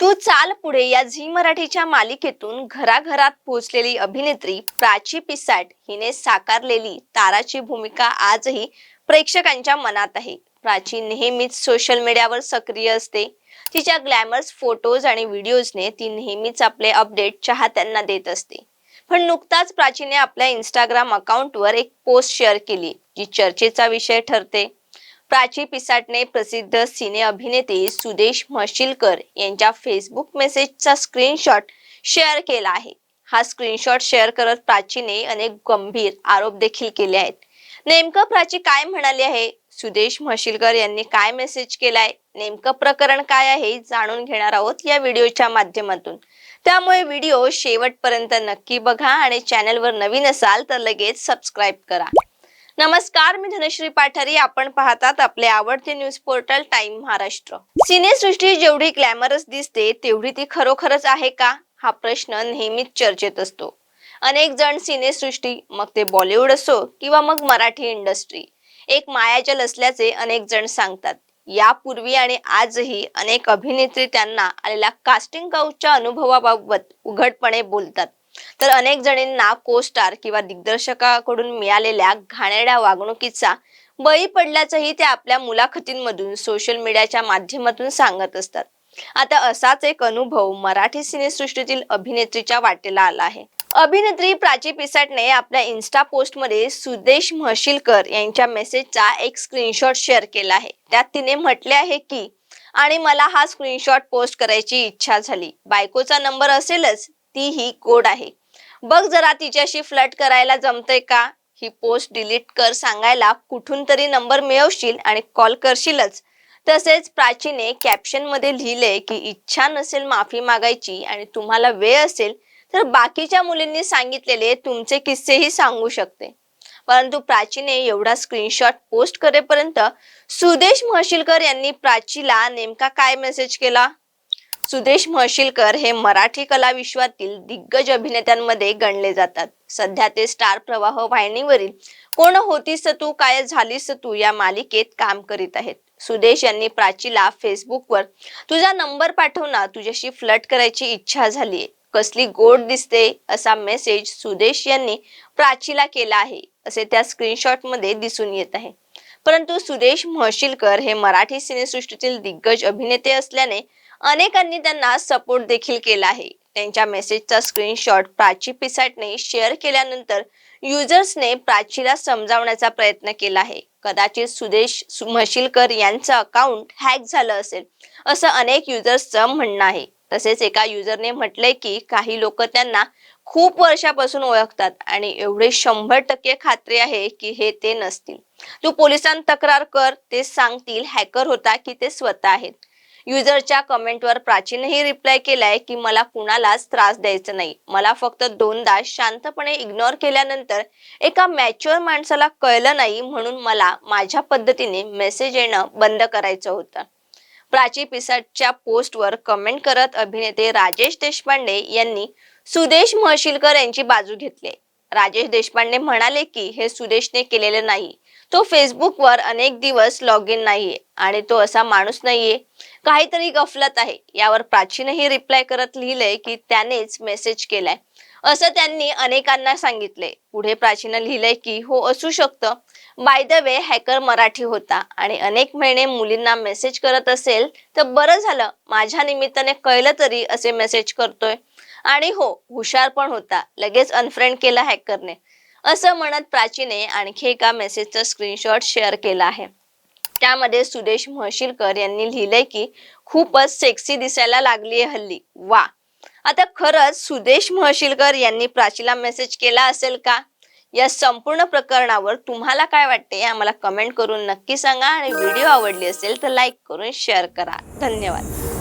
तू चाल पुढे या झी मराठीच्या मालिकेतून घराघरात पोहोचलेली अभिनेत्री प्राची पिसाट हिने साकारलेली ताराची भूमिका आजही प्रेक्षकांच्या मनात आहे. प्राची नेहमीच सोशल मीडियावर सक्रिय असते. तिच्या ग्लॅमर्स फोटोज आणि व्हिडिओजने ती नेहमीच आपले अपडेट चाहत्यांना देत असते. पण नुकताच प्राचीने आपल्या इंस्टाग्राम अकाउंटवर एक पोस्ट शेअर केली जी चर्चेचा विषय ठरते. प्राची पिसाटने प्रसिद्ध सिने अभिनेते सुदेश म्हशीलकर यांच्या फेसबुक मेसेजचा स्क्रीनशॉट शेअर केला आहे. हा स्क्रीनशॉट शेअर करत प्राचीने अनेक गंभीर आरोप देखील केले आहेत. नेमकं प्राची काय म्हणाली आहे? सुदेश म्हशीलकर यांनी काय मेसेज केलाय नेमकं प्रकरण काय आहे? जाणून घेणार आहोत या व्हिडिओच्या माध्यमातून. त्यामुळे व्हिडिओ शेवटपर्यंत नक्की बघा आणि चॅनलवर नवीन असाल तर लगेच सबस्क्राईब करा. नमस्कार मी धनश्री पाठारी. आपण पाहतात आपले आवडते न्यूज पोर्टल टाइम महाराष्ट्र सिनेसृष्टी जेवढी ग्लॅमरस दिसते तेवढी ती खरोखरच आहे का? हा प्रश्न नेहमीच चर्चेत असतो. अनेक जण सिनेसृष्टी मग ते बॉलिवूड असो किंवा मग मराठी इंडस्ट्री एक मायाजल असल्याचे अनेक जण सांगतात. यापूर्वी आणि आजही अनेक अभिनेत्री त्यांना आलेल्या कास्टिंग काउचच्या अनुभवाबाबत उघडपणे बोलतात. तर अनेक जणींना को स्टार किंवा दिग्दर्शकाकडून मिळालेल्या घाणेरड्या वागणुकीचा बळी पडल्याचंही ते आपल्या मुलाखतींमधून सोशल मीडियाच्या माध्यमातून सांगत असतात. आता असाच एक अनुभव मराठी सिनेसृष्टीतील अभिनेत्रीच्या वाटेला आला आहे. अभिनेत्री प्राची पिसाटने आपल्या इन्स्टा पोस्टमध्ये सुदेश म्हशीलकर यांच्या मेसेजचा एक स्क्रीनशॉट शेअर केला आहे. त्यात तिने म्हटले आहे की आणि मला हा स्क्रीनशॉट पोस्ट करायची इच्छा झाली. बायकोचा नंबर असेलच ती ही कोड आहे. बघ जरा तिच्याशी फ्लट करायला जमतंय का? ही पोस्ट डिलीट कर सांगायला कुठून तरी नंबर मिळवशील आणि कॉल करशीलच. तसेच प्राचीने कॅप्शनमध्ये लिहिले की इच्छा नसेल माफी मागायची आणि तुम्हाला वेळ असेल तर बाकीच्या मुलींनी सांगितलेले तुमचे किस्सेही सांगू शकते. परंतु प्राचीने एवढा स्क्रीनशॉट पोस्ट करेपर्यंत सुदेश म्हशीलकर यांनी प्राचीला नेमका काय मेसेज केला? सुदेश म्हशीलकर हे मराठी कला विश्वातील दिग्गज अभिनेत्यांमध्ये गणले जातात. सध्या ते स्टार प्रवाह वाहिनीवरील कोण होतीस तू काय झालीस तू या मालिकेत काम करीत आहेत. सुदेश यांनी प्राचीला फेसबुकवर तुझा नंबर पाठव ना तुझ्याशी फ्लट करायची इच्छा झालीये. कसली गोड दिसते असा मेसेज सुदेश यांनी प्राचीला केला आहे असे त्या स्क्रीनशॉटमध्ये दिसून येत आहे. परंतु सुदेश म्हशीलकर हे मराठी सिनेसृष्टीतील दिग्गज अभिनेते असल्याने अनेकांनी त्यांना सपोर्ट देखील केला आहे. त्यांच्या मेसेजचा स्क्रीनशॉट प्राची पिसाटने शेअर केल्यानंतर युजर्सने प्राचीला समजावण्याचा प्रयत्न केला आहे. कदाचित सुदेश म्हशीलकर यांचं अकाउंट हॅक झालं असेल असं अनेक युजर्सचं म्हणणं आहे. तसेच एका युजरने म्हटलंय की काही लोक त्यांना खूप वर्षापासून ओळखतात आणि एवढे शंभर टक्के खात्री आहे की हे ते नसतील. तू पोलिसांत तक्रार कर ते सांगतील हॅकर होता की ते स्वतः आहेत. युजरच्या कमेंटवर प्राचीनही रिप्लाय केलाय की मला कुणालाच त्रास द्यायचा नाही. मला फक्त दोनदा शांतपणे इग्नोर केल्यानंतर एका मॅच्युअर माणसाला कळलं नाही म्हणून मला माझ्या पद्धतीने मेसेज येणं बंद करायचं होतं. प्राची पिसाटच्या पोस्टवर कमेंट करत अभिनेते राजेश देशपांडे यांनी सुदेश म्हशीलकर यांची बाजू घेतली. राजेश देशपांडे म्हणाले की हे सुदेशने केलेले नाही. तो फेसबुकवर अनेक दिवस लॉग इन नाहीये आणि तो असा माणूस नाहीये. काहीतरी गफलत आहे. यावर प्राचीनही रिप्लाय करत लिहिलंय की त्यानेच मेसेज केलाय. असं त्यांनी अनेकांना सांगितले पुढे प्राचीन लिहिलंय की हो असू शकतं. By the way hacker Marathi होता आणि अनेक महिने मुलींना मेसेज करत असेल तर बरं झालं. माझ्या निमित्ताने कळलं तरी असे मेसेज करतोय. आणि हो हुशार पण होता. लगेच अनफ्रेंड केला हॅकरने असं म्हणत प्राचीने आणखी एका मेसेजचा स्क्रीनशॉट शेअर केला आहे. त्यामध्ये सुदेश म्हशीलकर यांनी लिहिलंय की खूपच सेक्सी दिसायला लागली आहे हल्ली. वा. आता खरंच सुदेश म्हशीलकर यांनी प्राचीला मेसेज केला असेल का? या संपूर्ण प्रकरणावर तुम्हाला काय वाटते आम्हाला कमेंट करून नक्की सांगा आणि व्हिडिओ आवडली असेल तर लाईक करून शेअर करा. धन्यवाद.